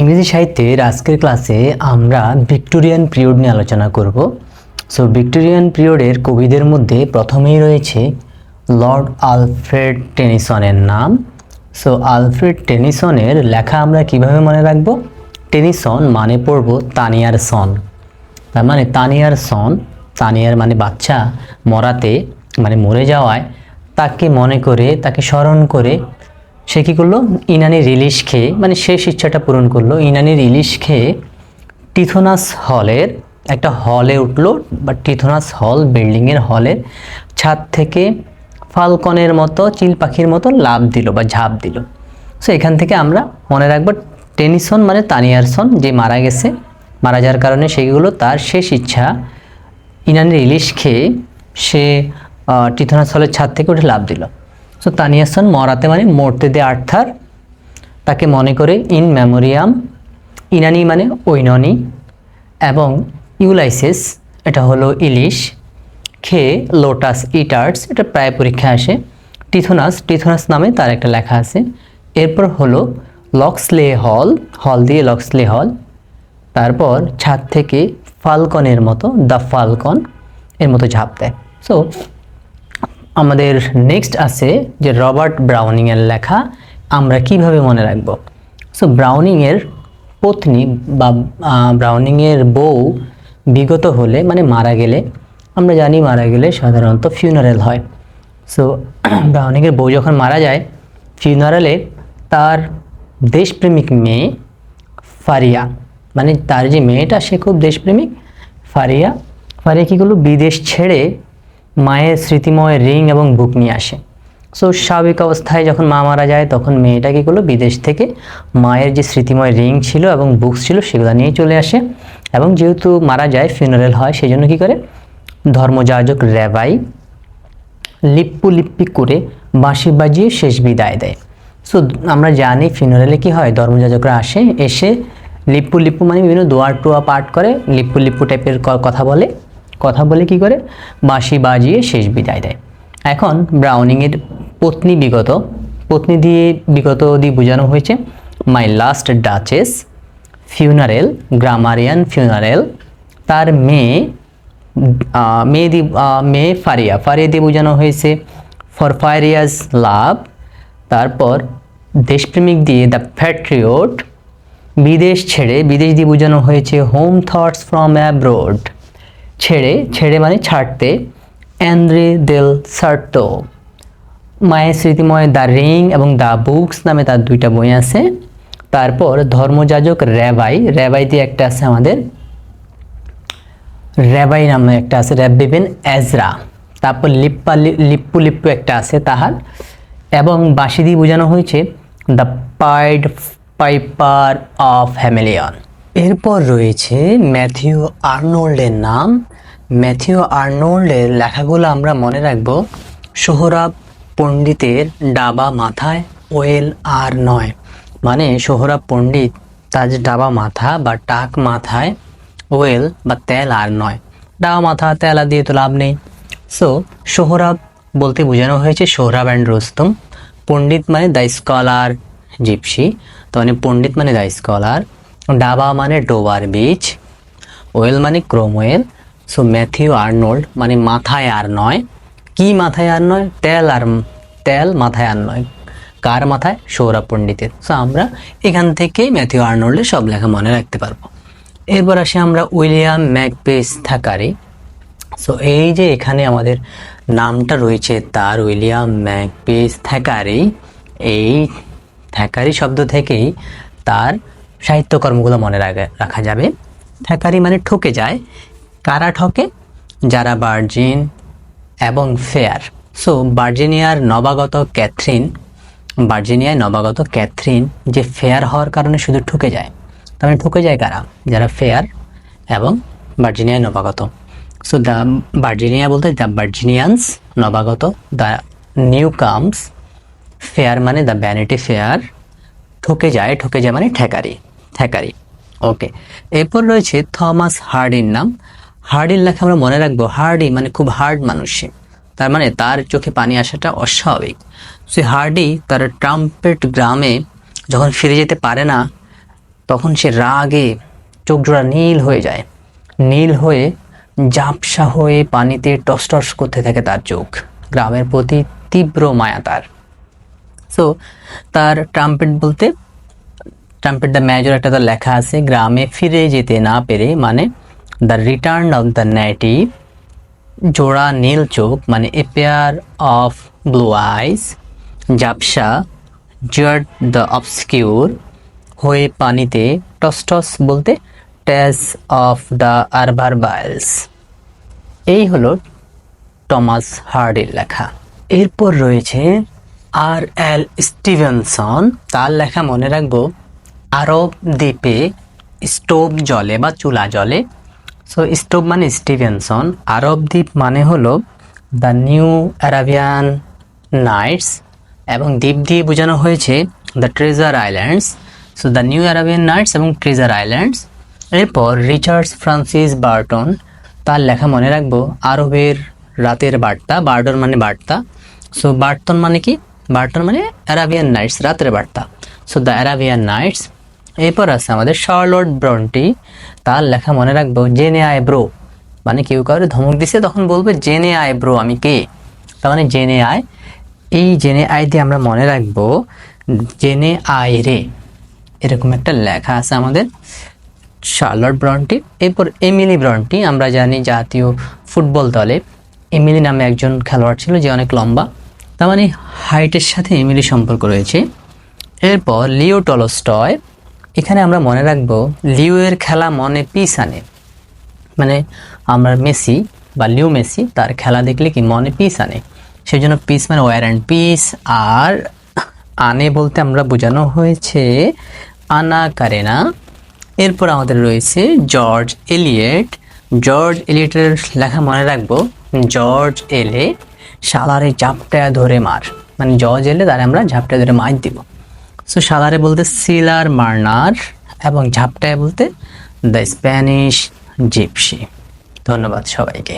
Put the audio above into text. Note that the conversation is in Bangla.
ইংরেজি সাহিত্যের আজকের ক্লাসে আমরা ভিক্টোরিয়ান পিরিয়ড নিয়ে আলোচনা করব। সো ভিক্টোরিয়ান পিরিয়ডের কবিদের মধ্যে প্রথমেই রয়েছে লর্ড আলফ্রেড টেনিসনের নাম। সো আলফ্রেড টেনিসনের লেখা আমরা কীভাবে মনে রাখব? টেনিসন মানে পড়ব তানিয়ার সন তার মানে তানিয়ার সন তানিয়ার মানে বাচ্চা মরাতে মানে মরে যাওয়ায়, তাকে মনে করে, তাকে স্মরণ করে সে কী করল? ইনানির ইলিশ খেয়ে মানে শেষ ইচ্ছাটা পূরণ করল। ইনানির ইলিশ খেয়ে টিথোনাস হলের একটা হলে উঠল, বা টিথোনাস হল বিল্ডিংয়ের হলের ছাদ থেকে ফালকনের মতো, চিল পাখির মতো লাভ দিল বা ঝাঁপ দিল। সো এখান থেকে আমরা মনে রাখব, টেনিসন মানে তানিয়ারসন, যে মারা গেছে, মারা যাওয়ার কারণে সেগুলো তার শেষ ইচ্ছা ইনানের ইলিশ খেয়ে সে টিথোনাস হলের ছাদ থেকে উঠে লাভ দিল। সো তানিয়াসন মরাতে মানে মরতে দে আর্থার তাকে মনে করে ইন মেমোরিয়াম ইনানি মানে ঐননি এবং ইউলাইসিস এটা হলো ইলিশ খেয়ে লোটাস ইটার্স এটা প্রায় পরীক্ষায় আসে টিথোনাস টিথোনাস নামে তার একটা লেখা আছে এরপর হলো লক্সলে হল হল দিয়ে লক্সলে হল তারপর ছাদ থেকে ফালকনের মতো দ্য ফালকন এর মতো ঝাঁপ দেয় সো আমাদের নেক্সট আছে যে রবার্ট ব্রাউনিংয়ের লেখা আমরা কীভাবে মনে রাখব? সো ব্রাউনিংয়ের পত্নী বা ব্রাউনিংয়ের বউ বিগত হলে মানে মারা গেলে, আমরা জানি মারা গেলে সাধারণত ফিউনারেল হয়। সো ব্রাউনিংয়ের বউ যখন মারা যায় ফিউনারেলে তার দেশপ্রেমিক মেয়ে ফারিয়া মানে তার যে মেয়েটা সে খুব দেশপ্রেমিক, ফারিয়া ফারিয়া কী করল? বিদেশ ছেড়ে মায়ের স্মৃতিময় রিং এবং বুক নিয়ে আসে। সো স্বাভাবিক অবস্থায় যখন মা মারা যায়, তখন মেয়েটা কী করল? বিদেশ থেকে মায়ের যে স্মৃতিময় রিং ছিল এবং বুকস ছিল, সেগুলো নিয়ে চলে আসে। এবং যেহেতু মারা যায় ফিনারেল হয় সেই জন্য কী করে? ধর্মযাজক রেবাই লিপ্পু লিপ্পি করে বাঁশি বাজিয়ে শেষ বিদায় দেয়। সো আমরা জানি ফিনারেলে কী হয়? ধর্মযাজকরা আসে, এসে লিপ্পু লিপ্পু মানে বিভিন্ন দোয়ার টোয়া পাঠ করে, লিপ্পু লিপ্পু টাইপের কথা বলে। কথা বলে কি করে? বাঁশি বাজিয়ে শেষ বিদায় দেয়। এখন ব্রাউনিংয়ের পত্নী বিগত পত্নী দিয়ে বিগত দিয়ে বোঝানো হয়েছে my last duchess funeral grammarian funeral তার মেয়ে মেয়ে আহ, মেয়ে ফারিয়া। ফারিয়া দিয়ে বোঝানো হয়েছে ফরফারিয়াস লাভ তারপর দেশপ্রেমিক দিয়ে দ্য প্যাট্রিয়ট বিদেশ ছেড়ে বিদেশ দিয়ে বোঝানো হয়েছে হোম থটস ফ্রম অ্যাব্রোড ছেড়ে ছেড়ে মানে ছাড়তে, অ্যান্দ্রে দেল সার্টো মায়ের স্মৃতিময় দ্য রিং এবং দ্য বুকস নামে তার দুইটা বই আছে। তারপর ধর্মযাজক র্যাবাই র্যাবাই দিয়ে একটা আছে আমাদের। র্যাবাই নামে একটা আছে র্যাবিবেন এজরা। তারপর লিপ্পা লিপ্পু লিপ্পু একটা আছে তাহার। এবং বাঁশি দিয়ে বোঝানো হয়েছে, the pied, piper of Hamelin. এরপর রয়েছে ম্যাথিউ আর্নোল্ডের নাম। ম্যাথিউ আর্নোল্ডের লেখাগুলো আমরা মনে রাখব, সোহরাব পণ্ডিতের ডাবা মাথায়, ওয়েল আর নয়। মানে সোহরাব পণ্ডিত তার যে ডাবা মাথা বা টাক মাথায়, ওয়েল বা তেল আর নয়। ডাবা মাথা, তেলা দিয়ে তো লাভ নেই। সো সোহরাব বলতে বোঝানো হয়েছে সোহরাব অ্যান্ড রুস্তম। পণ্ডিত মানে দ্য স্কলার জিপসি তো মানে পণ্ডিত মানে দ্য স্কলার ডাবা মানে ডোবার বিচ ওয়েল মানে Cromwell so Matthew Arnold মানে মাথায় আর নয়। কি মাথায় আর নয়? তেল আর তেল মাথায় আর নয়। কার মাথায়? সৌরভ পণ্ডিতের। সো আমরা এখান থেকেই ম্যাথিউ আর্নোল্ডের সব লেখা মনে রাখতে পারব। এরপর আসি আমরা উইলিয়াম ম্যাকপেস থাকারি। সো এই যে এখানে আমাদের নামটা রয়েছে তার উইলিয়াম ম্যাকপেস থ্যাকারি এই থ্যাকারি শব্দ থেকেই তার সাহিত্যকর্মগুলো মনে রাখা রাখা যাবে। থ্যাকারি মানে ঠকে যায়। কারা ঠকে? যারা বার্জিন এবং ফেয়ার। সো বার্জিনিয়ার নবাগত ক্যাথরিন, বার্জিনিয়ায় নবাগত ক্যাথরিন যে ফেয়ার হওয়ার কারণে শুধু ঠকে যায়। তার মানে ঠকে যায় কারা? যারা ফেয়ার এবং বার্জিনিয়ায় নবাগত। সো দ্য ভার্জিনিয়া বলতে দ্য বার্জিনিয়ানস, নবাগত দ্য নিউ কামস ফেয়ার মানে দ্য ভ্যানিটি ফেয়ার ঠকে যায় ঠকে যায় মানে ঠেকারি। ঠেকারি ওকে। এরপর রয়েছে থমাস হার্ডির নাম। হার্ডির লেখা আমরা মনে রাখব, হার্ডি মানে খুব হার্ড মানুষ তার মানে তার চোখে পানি আসাটা অস্বাভাবিক। সে হার্ডি তার ট্রাম্পেট গ্রামে যখন ফিরে যেতে পারে না, তখন সে রাগে চোখ জোড়া নীল হয়ে যায়। নীল হয়ে জাপসা হয়ে পানিতে টস টস করতে থাকে তার চোখ। গ্রামের প্রতি তীব্র মায়া তার। সো তার ট্রাম্পেট বলতে ট্রাম্পেট দ্য মেজর একটা তার লেখা আছে গ্রামে ফিরে যেতে না পেরে মানে the Return of the Native জোড়া নীল চোখ মানে a pair of blue eyes জাপসা Jude the obscure হয়ে পানিতে টসটস বলতে ট্যাস অফ দ্য আরবার বাইলস এই হলো টমাস হার্ডের লেখা। এরপর রয়েছে আর এল স্টিভেনসন তার লেখা মনে রাখব আরব দ্বীপে স্টোভ জলে বা চুলা জলে। সো স্টোভ মানে স্টিভেনসন। আরব দ্বীপ মানে হলো দ্য নিউ অ্যারাবিয়ান নাইটস এবং দ্বীপ দিয়ে বোঝানো হয়েছে the treasure islands so the new Arabian nights এবং ট্রেজার আইল্যান্ডস এরপর রিচার্ডস ফ্রান্সিস বার্টন তার লেখা মনে রাখব, আরবের রাতের বার্তা। বার্টন মানে বার্তা। সো বার্টন মানে কি? বার্টন মানে অ্যারাবিয়ান নাইটস রাতের বার্তা। সো দ্য অ্যারাবিয়ান নাইটস এরপর আছে আমাদের শার্লট ব্রন্টি। তার লেখা মনে রাখব, জেনে আয় ব্রো। মানে কেউ কাউরে ধমক দিছে, তখন বলবে, জেনে আয় ব্রো, আমি কে? তার মানে জেনে আয়। এই জেনে আয় দিয়ে আমরা মনে রাখব, জেনে আয় রে। এরকম একটা লেখা আছে আমাদের শার্লট ব্রন্টি। এরপর এমিলি ব্রন্টি, আমরা জানি জাতীয় ফুটবল দলে। এমিলি নামে একজন খেলোয়াড় ছিল যে অনেক লম্বা। তার মানে হাইটের সাথে এমিলি সম্পর্ক রয়েছে। এরপর লিও টলস্টয় এখানে আমরা মনে রাখব লিও এর খেলা মনে পিস আনে। মানে আমরা মেসি বা লিও মেসি তার খেলা দেখলে কি মনে পিস আনে। সেই জন্য পিস মানে ওয়ার অ্যান্ড পিস। আর আনে বলতে আমরা বোঝানো হয়েছে আনা কারে না এরপর আমাদের রয়েছে জর্জ এলিয়েট। জর্জ এলিয়েটের লেখা মনে রাখব, জর্জ এলে সালারে ঝাপটা ধরে মার। মানে জর্জ এলে তারে আমরা ঝাপটা ধরে মার দিব। সো সালারে বলতে সিলার মার্নার এবং ঝাপটায় বলতে দ্য স্প্যানিশ জিপসি। ধন্যবাদ সবাইকে।